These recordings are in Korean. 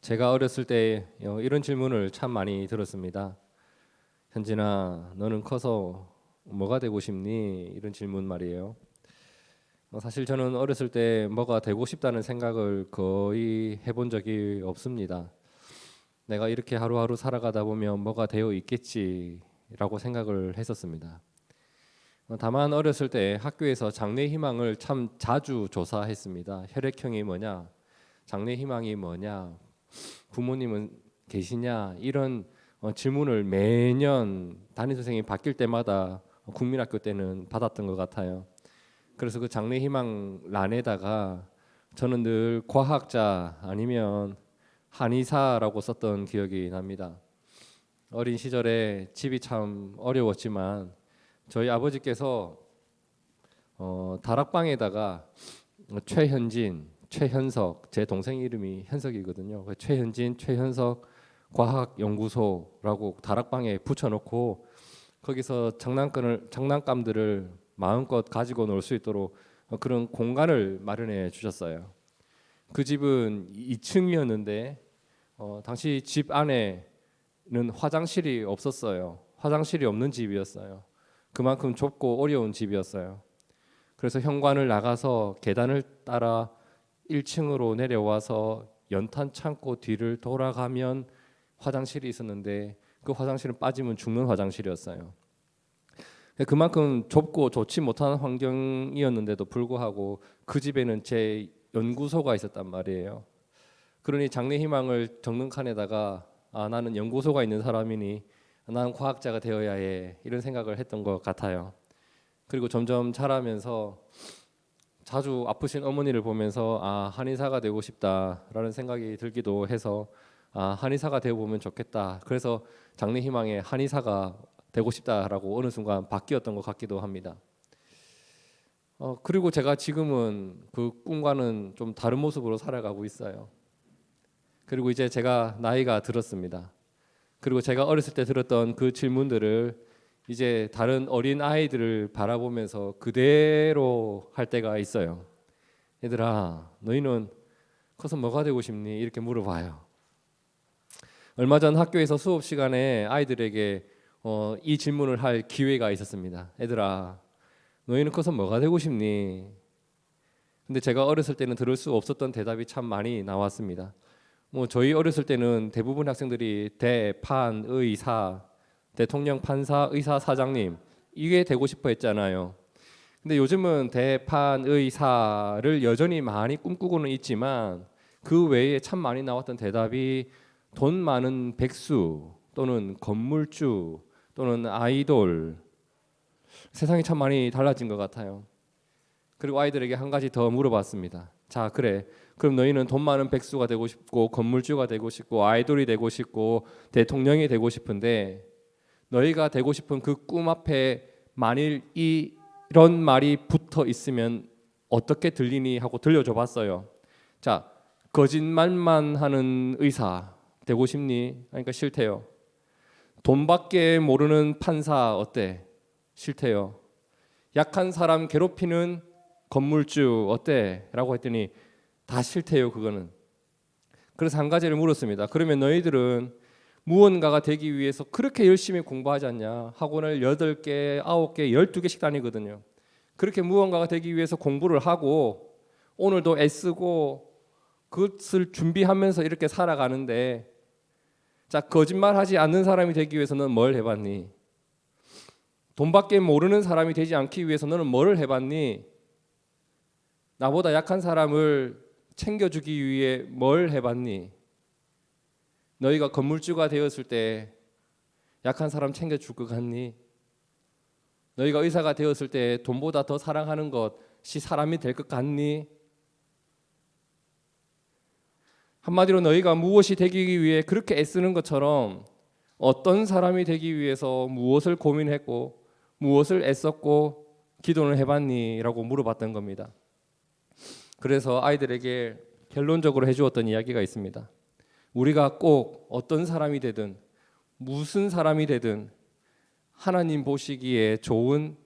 제가 어렸을 때 어, 이런 질문을 참 많이 들었습니다. 현진아, 너는 커서 뭐가 되고 싶니? 이런 질문 말이에요. 어, 사실 저는 어렸을 때 뭐가 되고 싶다는 생각을 거의 해본 적이 없습니다. 내가 이렇게 하루하루 살아가다 보면 뭐가 되어 있겠지라고 생각을 했었습니다. 어, 다만 어렸을 때 학교에서 장래 희망을 참 자주 조사했습니다. 혈액형이 뭐냐, 장래 희망이 뭐냐, 부모님은 계시냐 이런 어, 질문을 매년 담임 선생님이 바뀔 때마다 국민학교 때는 받았던 것 같아요. 그래서 그 장래 희망 란에다가 저는 늘 과학자 아니면 한의사라고 썼던 기억이 납니다. 어린 시절에 집이 참 어려웠지만 저희 아버지께서 어, 다락방에다가 최현진, 최현석 제 동생 이름이 현석이거든요. 그 최현진, 최현석 과학연구소라고 다락방에 붙여놓고 거기서 장난감을 장난감들을 마음껏 가지고 놀 수 있도록 그런 공간을 마련해 주셨어요. 그 집은 2층이었는데 어, 당시 집 안에는 화장실이 없었어요. 화장실이 없는 집이었어요. 그만큼 좁고 어려운 집이었어요. 그래서 현관을 나가서 계단을 따라 1층으로 내려와서 연탄 창고 뒤를 돌아가면 화장실이 있었는데 그 화장실은 빠지면 죽는 화장실이었어요. 그만큼 좁고 좋지 못한 환경이었는데도 불구하고 그 집에는 제 연구소가 있었단 말이에요. 그러니 장래 희망을 적는 칸에다가 아 나는 연구소가 있는 사람이니 나는 과학자가 되어야 해 이런 생각을 했던 것 같아요. 그리고 점점 자라면서 자주 아프신 어머니를 보면서 아 한의사가 되고 싶다라는 생각이 들기도 해서 아 한의사가 되어 보면 좋겠다. 그래서 장래 희망에 한의사가 되고 싶다라고 어느 순간 바뀌었던 것 같기도 합니다. 어 그리고 제가 지금은 그 꿈과는 좀 다른 모습으로 살아가고 있어요. 그리고 이제 제가 나이가 들었습니다. 그리고 제가 어렸을 때 들었던 그 질문들을 이제 다른 어린 아이들을 바라보면서 그대로 할 때가 있어요. 얘들아, 너희는 커서 뭐가 되고 싶니? 이렇게 물어봐요. 얼마 전 학교에서 수업 시간에 아이들에게 어, 이 질문을 할 기회가 있었습니다. 얘들아, 너희는 커서 뭐가 되고 싶니? 근데 제가 어렸을 때는 들을 수 없었던 대답이 참 많이 나왔습니다. 뭐 저희 어렸을 때는 대부분 학생들이 대 판 의 사, 대통령 판사 의사 사장님 이게 되고 싶어 했잖아요. 근데 요즘은 대판 의사를 여전히 많이 꿈꾸고는 있지만 그 외에 참 많이 나왔던 대답이 돈 많은 백수 또는 건물주 또는 아이돌 세상이 참 많이 달라진 것 같아요. 그리고 아이들에게 한 가지 더 물어봤습니다. 자, 그래. 그럼 너희는 돈 많은 백수가 되고 싶고 건물주가 되고 싶고 아이돌이 되고 싶고 대통령이 되고 싶은데 너희가 되고 싶은 그 꿈 앞에 만일 이 이런 말이 붙어 있으면 어떻게 들리니 하고 들려줘 봤어요. 자, 거짓말만 하는 의사 되고 싶니? 그러니까 싫대요. 돈밖에 모르는 판사 어때? 싫대요. 약한 사람 괴롭히는 건물주 어때? 라고 했더니 다 싫대요, 그거는. 그래서 한 가지를 물었습니다. 그러면 너희들은 무언가가 되기 위해서 그렇게 열심히 공부하지 않냐? 학원을 8개, 9개, 12개씩 다니거든요. 그렇게 무언가가 되기 위해서 공부를 하고 오늘도 애쓰고 그것을 준비하면서 이렇게 살아가는데 자, 거짓말하지 않는 사람이 되기 위해서는 뭘 해봤니? 돈밖에 모르는 사람이 되지 않기 위해서 너는 뭘 해봤니? 나보다 약한 사람을 챙겨주기 위해 뭘 해봤니? 너희가 건물주가 되었을 때 약한 사람 챙겨 줄 것 같니? 너희가 의사가 되었을 때 돈보다 더 사랑하는 것이 사람이 될 것 같니? 한마디로 너희가 무엇이 되기 위해 그렇게 애쓰는 것처럼 어떤 사람이 되기 위해서 무엇을 고민했고 무엇을 애썼고 기도를 해봤니?라고 물어봤던 겁니다. 그래서 아이들에게 결론적으로 해주었던 이야기가 있습니다. 우리가 꼭 어떤 사람이 되든 무슨 사람이 되든 하나님 보시기에 좋은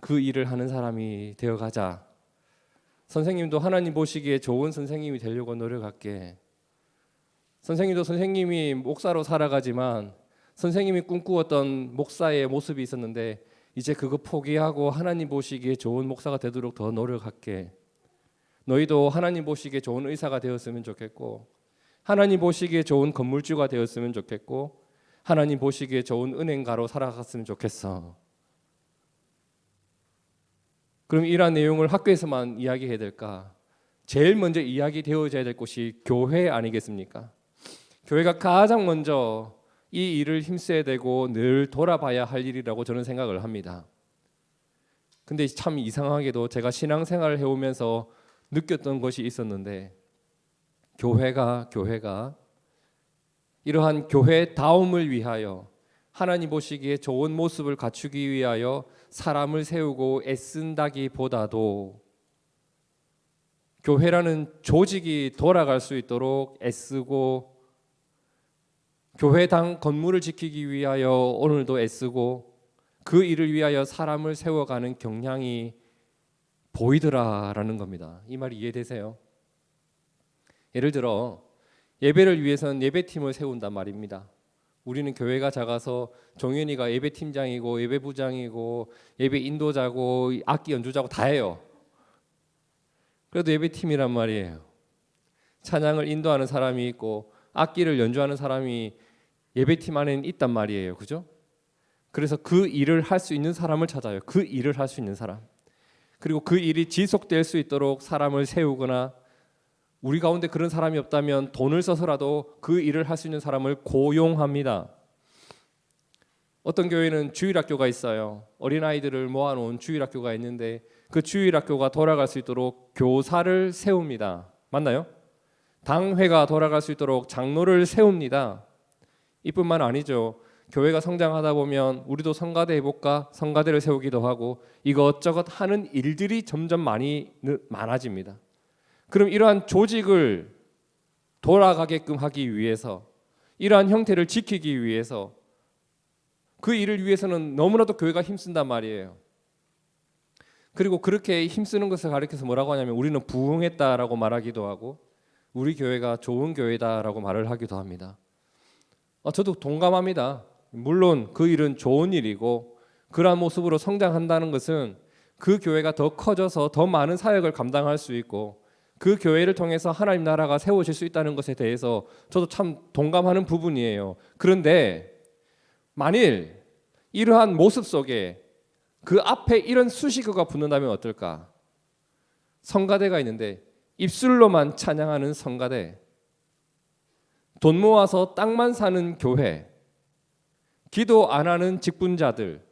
그 일을 하는 사람이 되어 가자. 선생님도 하나님 보시기에 좋은 선생님이 되려고 노력할게. 선생님도 선생님이 목사로 살아가지만 선생님이 꿈꾸었던 목사의 모습이 있었는데 이제 그거 포기하고 하나님 보시기에 좋은 목사가 되도록 더 노력할게. 너희도 하나님 보시기에 좋은 의사가 되었으면 좋겠고 하나님 보시기에 좋은 건물주가 되었으면 좋겠고 하나님 보시기에 좋은 은행가로 살아갔으면 좋겠어. 그럼 이러한 내용을 학교에서만 이야기해야 될까? 제일 먼저 이야기되어져야 될 곳이 교회 아니겠습니까? 교회가 가장 먼저 이 일을 힘써야 되고 늘 돌아봐야 할 일이라고 저는 생각을 합니다. 근데 참 이상하게도 제가 신앙생활을 해오면서 느꼈던 것이 있었는데 교회가 교회가 이러한 교회 다움을 위하여 하나님 보시기에 좋은 모습을 갖추기 위하여 사람을 세우고 애쓴다기보다도 교회라는 조직이 돌아갈 수 있도록 애쓰고 교회당 건물을 지키기 위하여 오늘도 애쓰고 그 일을 위하여 사람을 세워가는 경향이 보이더라라는 겁니다. 이 말이 이해되세요? 예를 들어 예배를 위해서는 예배팀을 세운단 말입니다. 우리는 교회가 작아서 종현이가 예배팀장이고 예배부장이고 예배 인도자고 악기 연주자고 다 해요. 그래도 예배팀이란 말이에요. 찬양을 인도하는 사람이 있고 악기를 연주하는 사람이 예배팀 안에는 있단 말이에요. 그죠? 그래서 그 일을 할 수 있는 사람을 찾아요. 그 일을 할 수 있는 사람. 그리고 그 일이 지속될 수 있도록 사람을 세우거나 우리 가운데 그런 사람이 없다면 돈을 써서라도 그 일을 할 수 있는 사람을 고용합니다. 어떤 교회는 주일학교가 있어요. 어린아이들을 모아놓은 주일학교가 있는데 그 주일학교가 돌아갈 수 있도록 교사를 세웁니다. 맞나요? 당회가 돌아갈 수 있도록 장로를 세웁니다. 이뿐만 아니죠. 교회가 성장하다 보면 우리도 성가대 해볼까 성가대를 세우기도 하고 이것저것 하는 일들이 점점 많이 느- 많아집니다. 그럼 이러한 조직을 돌아가게끔 하기 위해서 이러한 형태를 지키기 위해서 그 일을 위해서는 너무나도 교회가 힘쓴단 말이에요. 그리고 그렇게 힘쓰는 것을 가리켜서 뭐라고 하냐면 우리는 부흥했다라고 말하기도 하고 우리 교회가 좋은 교회다라고 말을 하기도 합니다. 어, 저도 동감합니다. 물론 그 일은 좋은 일이고 그러한 모습으로 성장한다는 것은 그 교회가 더 커져서 더 많은 사역을 감당할 수 있고 그 교회를 통해서 하나님 나라가 세워질 수 있다는 것에 대해서 저도 참 동감하는 부분이에요. 그런데 만일 이러한 모습 속에 그 앞에 이런 수식어가 붙는다면 어떨까? 성가대가 있는데 입술로만 찬양하는 성가대, 돈 모아서 땅만 사는 교회, 기도 안 하는 직분자들,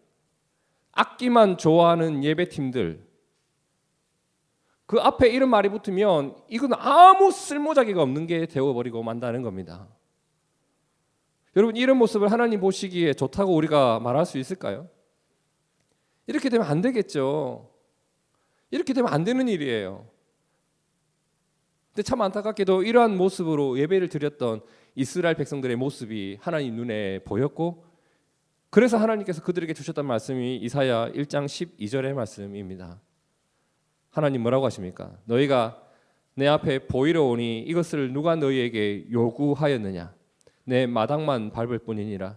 악기만 좋아하는 예배팀들, 그 앞에 이런 말이 붙으면 이건 아무 쓸모자기가 없는 게 되어버리고 만다는 겁니다. 여러분 이런 모습을 하나님 보시기에 좋다고 우리가 말할 수 있을까요? 이렇게 되면 안 되겠죠. 이렇게 되면 안 되는 일이에요. 근데 참 안타깝게도 이러한 모습으로 예배를 드렸던 이스라엘 백성들의 모습이 하나님 눈에 보였고 그래서 하나님께서 그들에게 주셨던 말씀이 이사야 1장 12절의 말씀입니다. 하나님 뭐라고 하십니까? 너희가 내 앞에 보이러 오니 이것을 누가 너희에게 요구하였느냐? 내 마당만 밟을 뿐이니라.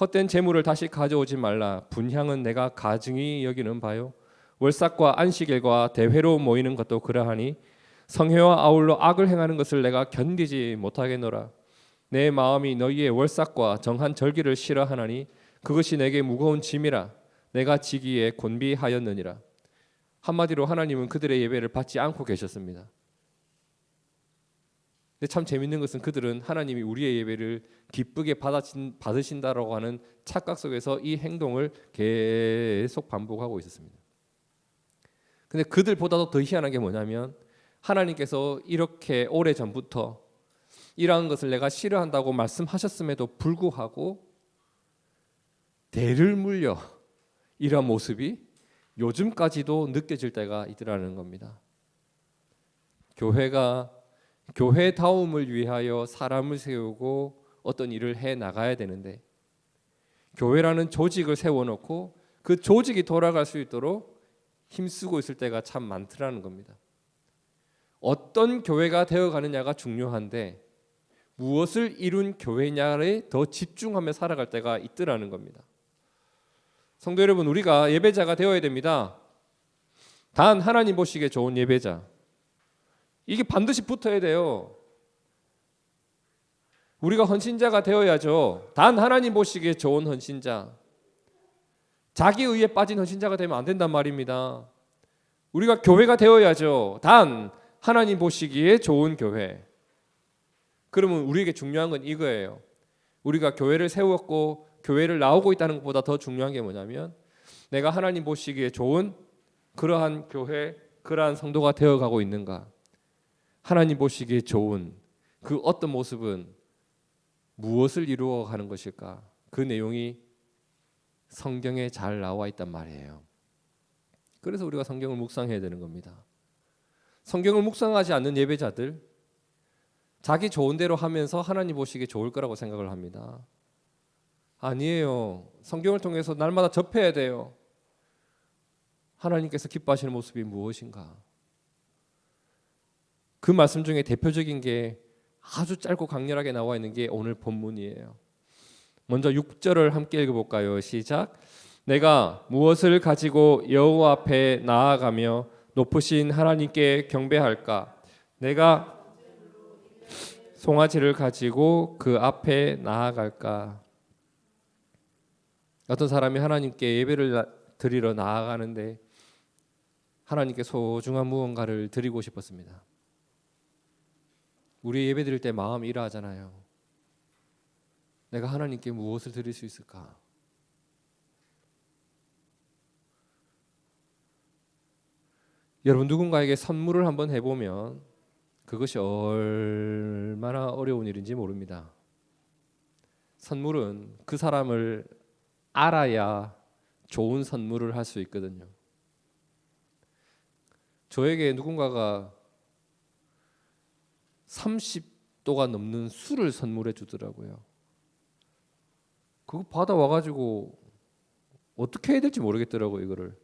헛된 재물을 다시 가져오지 말라. 분향은 내가 가증히 여기는 바요. 월삭과 안식일과 대회로 모이는 것도 그러하니 성회와 아울러 악을 행하는 것을 내가 견디지 못하겠노라. 내 마음이 너희의 월삭과 정한 절기를 싫어하나니 그것이 내게 무거운 짐이라. 내가 지기에 곤비하였느니라. 한마디로 하나님은 그들의 예배를 받지 않고 계셨습니다. 근데 참 재밌는 것은 그들은 하나님이 우리의 예배를 기쁘게 받아신, 받으신다라고 하는 착각 속에서 이 행동을 계속 반복하고 있었습니다. 근데 그들보다도 더 희한한 게 뭐냐면 하나님께서 이렇게 오래 전부터 이러한 것을 내가 싫어한다고 말씀하셨음에도 불구하고 대를 물려 이러한 모습이 요즘까지도 느껴질 때가 있더라는 겁니다. 교회가 교회다움을 위하여 사람을 세우고 어떤 일을 해 나가야 되는데 교회라는 조직을 세워놓고 그 조직이 돌아갈 수 있도록 힘쓰고 있을 때가 참 많더라는 겁니다. 어떤 교회가 되어 가느냐가 중요한데 무엇을 이룬 교회냐에 더 집중하며 살아갈 때가 있더라는 겁니다. 성도 여러분, 우리가 예배자가 되어야 됩니다. 단 하나님 보시기에 좋은 예배자. 이게 반드시 붙어야 돼요. 우리가 헌신자가 되어야죠. 단 하나님 보시기에 좋은 헌신자. 자기 의에 빠진 헌신자가 되면 안 된단 말입니다. 우리가 교회가 되어야죠. 단 하나님 보시기에 좋은 교회. 그러면 우리에게 중요한 건 이거예요. 우리가 교회를 세웠고 교회를 나오고 있다는 것보다 더 중요한 게 뭐냐면 내가 하나님 보시기에 좋은 그러한 교회, 그러한 성도가 되어 가고 있는가. 하나님 보시기에 좋은 그 어떤 모습은 무엇을 이루어 가는 것일까? 그 내용이 성경에 잘 나와 있단 말이에요. 그래서 우리가 성경을 묵상해야 되는 겁니다. 성경을 묵상하지 않는 예배자들 자기 좋은 대로 하면서 하나님 보시기에 좋을 거라고 생각을 합니다. 아니에요. 성경을 통해서 날마다 접해야 돼요. 하나님께서 기뻐하시는 모습이 무엇인가? 그 말씀 중에 대표적인 게 아주 짧고 강렬하게 나와 있는 게 오늘 본문이에요. 먼저 6절을 함께 읽어 볼까요? 시작. 내가 무엇을 가지고 여호와 앞에 나아가며 높으신 하나님께 경배할까? 내가 송아지를 가지고 그 앞에 나아갈까? 어떤 사람이 하나님께 예배를 나- 드리러 나아가는데 하나님께 소중한 무언가를 드리고 싶었습니다. 우리 예배 드릴 때 마음 일하잖아요. 내가 하나님께 무엇을 드릴 수 있을까? 여러분 누군가에게 선물을 한번 해보면 그것이 얼마나 어려운 일인지 모릅니다. 선물은 그 사람을 알아야 좋은 선물을 할 수 있거든요. 저에게 누군가가 30도가 넘는 술을 선물해 주더라고요. 그거 받아와 가지고 어떻게 해야 될지 모르겠더라고요, 이거를.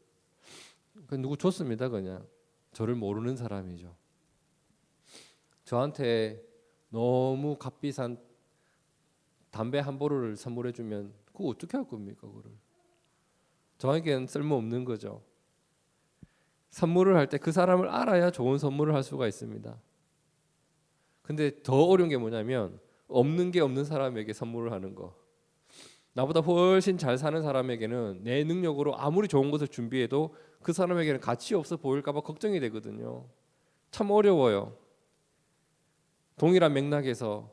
그 누구 줬습니다, 그냥. 저를 모르는 사람이죠. 저한테 너무 값비싼 담배 한 보루를 선물해 주면 그거 어떻게 할 겁니까, 그거를? 저에게는 쓸모 없는 거죠. 선물을 할 때 그 사람을 알아야 좋은 선물을 할 수가 있습니다. 근데 더 어려운 게 뭐냐면 없는 게 없는 사람에게 선물을 하는 거. 나보다 훨씬 잘 사는 사람에게는 내 능력으로 아무리 좋은 것을 준비해도 그 사람에게는 가치 없어 보일까봐 걱정이 되거든요. 참 어려워요. 동일한 맥락에서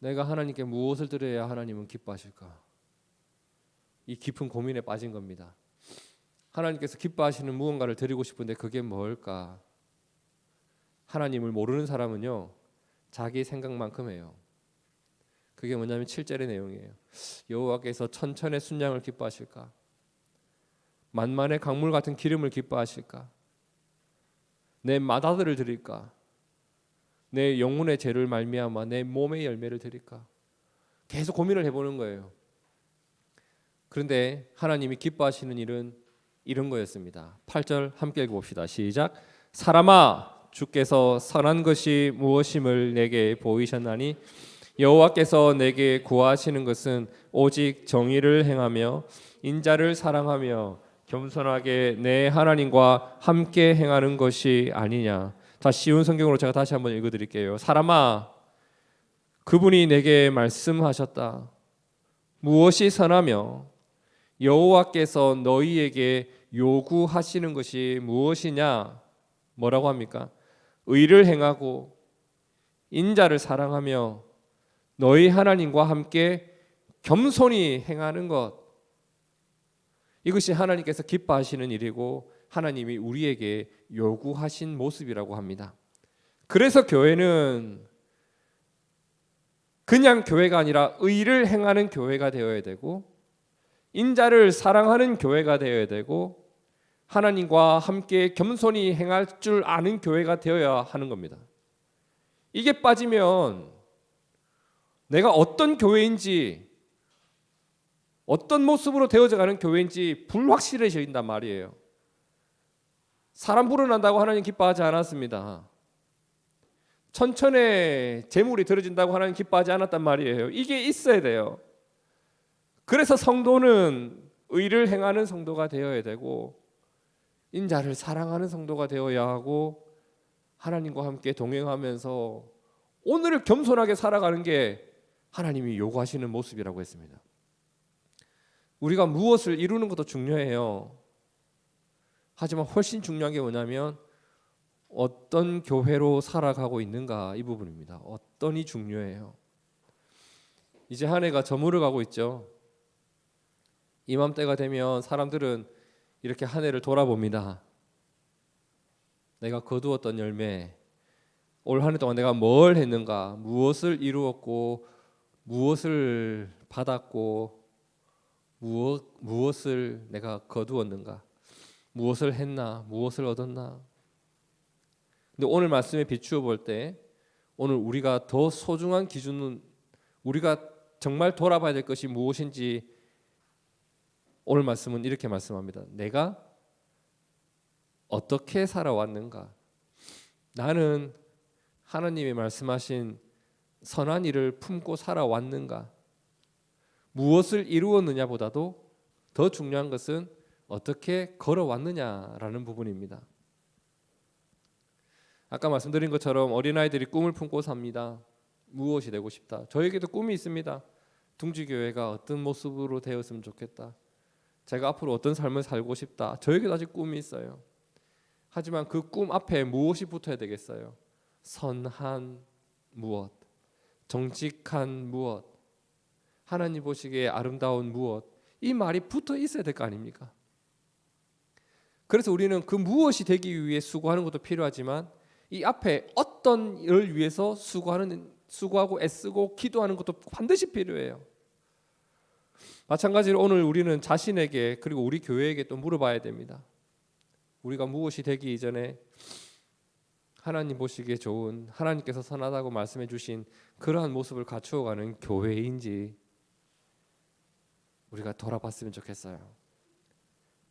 내가 하나님께 무엇을 드려야 하나님은 기뻐하실까? 이 깊은 고민에 빠진 겁니다. 하나님께서 기뻐하시는 무언가를 드리고 싶은데 그게 뭘까? 하나님을 모르는 사람은요. 자기 생각만큼 해요. 그게 뭐냐면 7절의 내용이에요. 여호와께서 천천의 순양을 기뻐하실까? 만만의 강물 같은 기름을 기뻐하실까? 내 마다들을 드릴까? 내 영혼의 죄를 말미암아 내 몸의 열매를 드릴까? 계속 고민을 해보는 거예요. 그런데 하나님이 기뻐하시는 일은 이런 거였습니다. 8절 함께 읽어봅시다. 시작. 사람아 주께서 선한 것이 무엇임을 내게 보이셨나니 여호와께서 내게 구하시는 것은 오직 정의를 행하며 인자를 사랑하며 겸손하게 내 하나님과 함께 행하는 것이 아니냐. 자 쉬운 성경으로 제가 다시 한번 읽어 드릴게요. 사람아 그분이 내게 말씀하셨다. 무엇이 선하며 여호와께서 너희에게 요구하시는 것이 무엇이냐? 뭐라고 합니까? 의를 행하고 인자를 사랑하며 너희 하나님과 함께 겸손히 행하는 것. 이것이 하나님께서 기뻐하시는 일이고 하나님이 우리에게 요구하신 모습이라고 합니다. 그래서 교회는 그냥 교회가 아니라 의를 행하는 교회가 되어야 되고 인자를 사랑하는 교회가 되어야 되고 하나님과 함께 겸손히 행할 줄 아는 교회가 되어야 하는 겁니다. 이게 빠지면 내가 어떤 교회인지 어떤 모습으로 되어져 가는 교회인지 불확실해진단 말이에요. 사람 불어난다고 하나님 기뻐하지 않았습니다. 천천에 재물이 들어진다고 하나님 기뻐하지 않았단 말이에요. 이게 있어야 돼요. 그래서 성도는 의를 행하는 성도가 되어야 되고 인자를 사랑하는 성도가 되어야 하고 하나님과 함께 동행하면서 오늘을 겸손하게 살아가는 게 하나님이 요구하시는 모습이라고 했습니다. 우리가 무엇을 이루는 것도 중요해요. 하지만 훨씬 중요한 게 뭐냐면 어떤 교회로 살아가고 있는가 이 부분입니다. 어떤이 중요해요. 이제 한 해가 저물어 가고 있죠. 이맘때가 되면 사람들은 이렇게 한 해를 돌아봅니다. 내가 거두었던 열매, 올 한 해 동안 내가 뭘 했는가, 무엇을 이루었고, 무엇을 받았고, 무엇 무엇을 내가 거두었는가, 무엇을 했나, 무엇을 얻었나. 근데 오늘 말씀에 비추어 볼 때, 오늘 우리가 더 소중한 기준은 우리가 정말 돌아봐야 될 것이 무엇인지 오늘 말씀은 이렇게 말씀합니다. 내가 어떻게 살아왔는가? 나는 하나님이 말씀하신 선한 일을 품고 살아왔는가? 무엇을 이루었느냐보다도 더 중요한 것은 어떻게 걸어왔느냐라는 부분입니다. 아까 말씀드린 것처럼 어린아이들이 꿈을 품고 삽니다. 무엇이 되고 싶다. 저에게도 꿈이 있습니다. 둥지교회가 어떤 모습으로 되었으면 좋겠다. 제가 앞으로 어떤 삶을 살고 싶다. 저에게도 아직 꿈이 있어요. 하지만 그 꿈 앞에 무엇이 붙어야 되겠어요? 선한 무엇, 정직한 무엇, 하나님 보시기에 아름다운 무엇, 이 말이 붙어 있어야 될 거 아닙니까? 그래서 우리는 그 무엇이 되기 위해 수고하는 것도 필요하지만 이 앞에 어떤 일을 위해서 수고하는 수고하고 애쓰고 기도하는 것도 반드시 필요해요. 마찬가지로 오늘 우리는 자신에게 그리고 우리 교회에게 또 물어봐야 됩니다. 우리가 무엇이 되기 이전에 하나님 보시기에 좋은 하나님께서 선하다고 말씀해 주신 그러한 모습을 갖추어가는 교회인지 우리가 돌아봤으면 좋겠어요.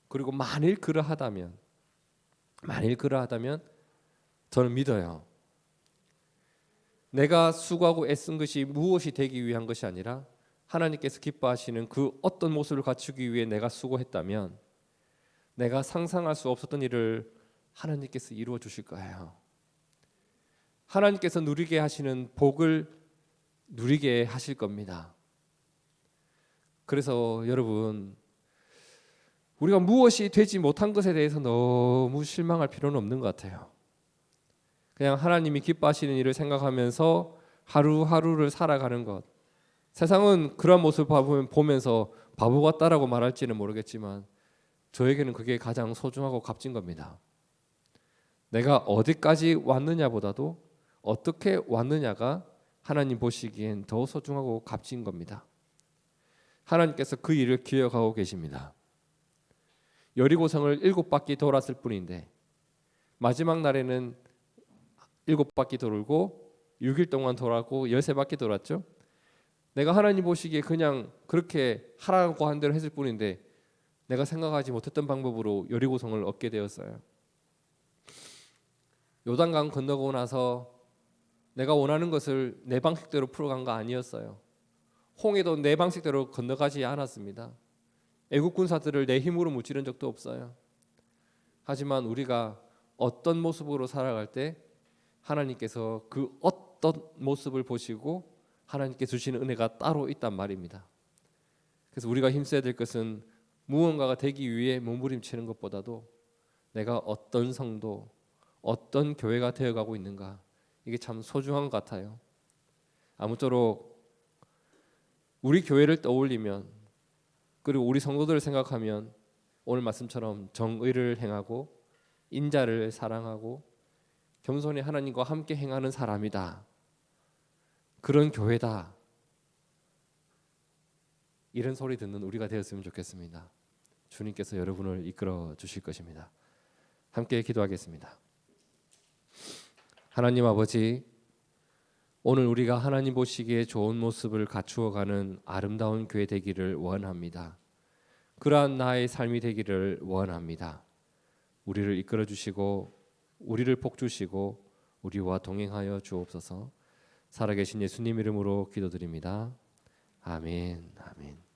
그리고 만일 그러하다면 만일 그러하다면 저는 믿어요. 내가 수고하고 애쓴 것이 무엇이 되기 위한 것이 아니라 하나님께서 기뻐하시는 그 어떤 모습을 갖추기 위해 내가 수고했다면 내가 상상할 수 없었던 일을 하나님께서 이루어 주실 거예요. 하나님께서 누리게 하시는 복을 누리게 하실 겁니다. 그래서 여러분 우리가 무엇이 되지 못한 것에 대해서 너무 실망할 필요는 없는 것 같아요. 그냥 하나님이 기뻐하시는 일을 생각하면서 하루하루를 살아가는 것. 세상은 그런 모습을 보면서 바보 같다라고 말할지는 모르겠지만 저에게는 그게 가장 소중하고 값진 겁니다. 내가 어디까지 왔느냐보다도 어떻게 왔느냐가 하나님 보시기엔 더 소중하고 값진 겁니다. 하나님께서 그 일을 기억하고 계십니다. 여리고성을 일곱 바퀴 돌았을 뿐인데 마지막 날에는 일곱 바퀴 돌고 6일 동안 돌았고 13바퀴 돌았죠. 내가 하나님 보시기에 그냥 그렇게 하라고 한 대로 했을 뿐인데 내가 생각하지 못했던 방법으로 여리고성을 얻게 되었어요. 요단강 건너고 나서 내가 원하는 것을 내 방식대로 풀어간 거 아니었어요. 홍해도 내 방식대로 건너가지 않았습니다. 애국 군사들을 내 힘으로 무찌른 적도 없어요. 하지만 우리가 어떤 모습으로 살아갈 때 하나님께서 그 어떤 모습을 보시고 하나님께 주시는 은혜가 따로 있단 말입니다. 그래서 우리가 힘써야 될 것은 무언가가 되기 위해 몸부림치는 것보다도 내가 어떤 성도, 어떤 교회가 되어가고 있는가 이게 참 소중한 것 같아요. 아무쪼록 우리 교회를 떠올리면 그리고 우리 성도들을 생각하면 오늘 말씀처럼 정의를 행하고 인자를 사랑하고 겸손히 하나님과 함께 행하는 사람이다. 그런 교회다. 이런 소리 듣는 우리가 되었으면 좋겠습니다. 주님께서 여러분을 이끌어 주실 것입니다. 함께 기도하겠습니다. 하나님 아버지, 오늘 우리가 하나님 보시기에 좋은 모습을 갖추어 가는 아름다운 교회 되기를 원합니다. 그러한 나의 삶이 되기를 원합니다. 우리를 이끌어 주시고 우리를 복 주시고 우리와 동행하여 주옵소서. 살아계신 예수님 이름으로 기도드립니다. 아멘. 아멘.